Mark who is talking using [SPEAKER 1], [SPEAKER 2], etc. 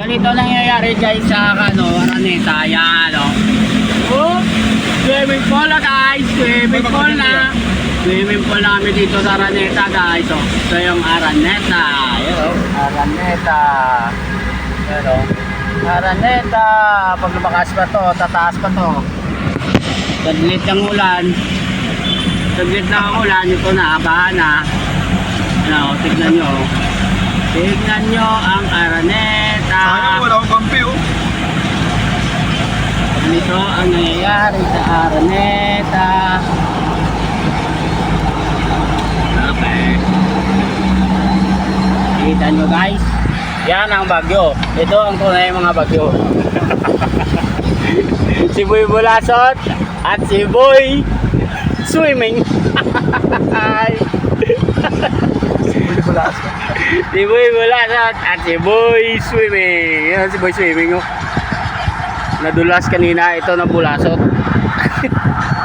[SPEAKER 1] Ganito nangyayari guys sa ano, Araneta. Yan, oh. Oh, swimming pool na guys. Swimming pool na. Swimming pool na kami dito sa Araneta guys. Oh. Ito yung Araneta. Yan, oh. Araneta. Yan, oh. Araneta. Pag lumakas pa to, tataas pa to. Saglit ng ulan. Saglit lang ang ulan. Ito na, abahan na. Ano, tignan nyo. Tignan nyo ang Araneta. Ganito ang nangyayari sa Araneta. Okay. Kita nyo guys. Yan ang bagyo. Ito ang tunay mga bagyo. si Boy Bulasot at si Boy Swimming. Si Boy Bulasot at si Boy Swimming. Yan si Boy Swimming. Oh. Nadulas kanina ito na bulasot.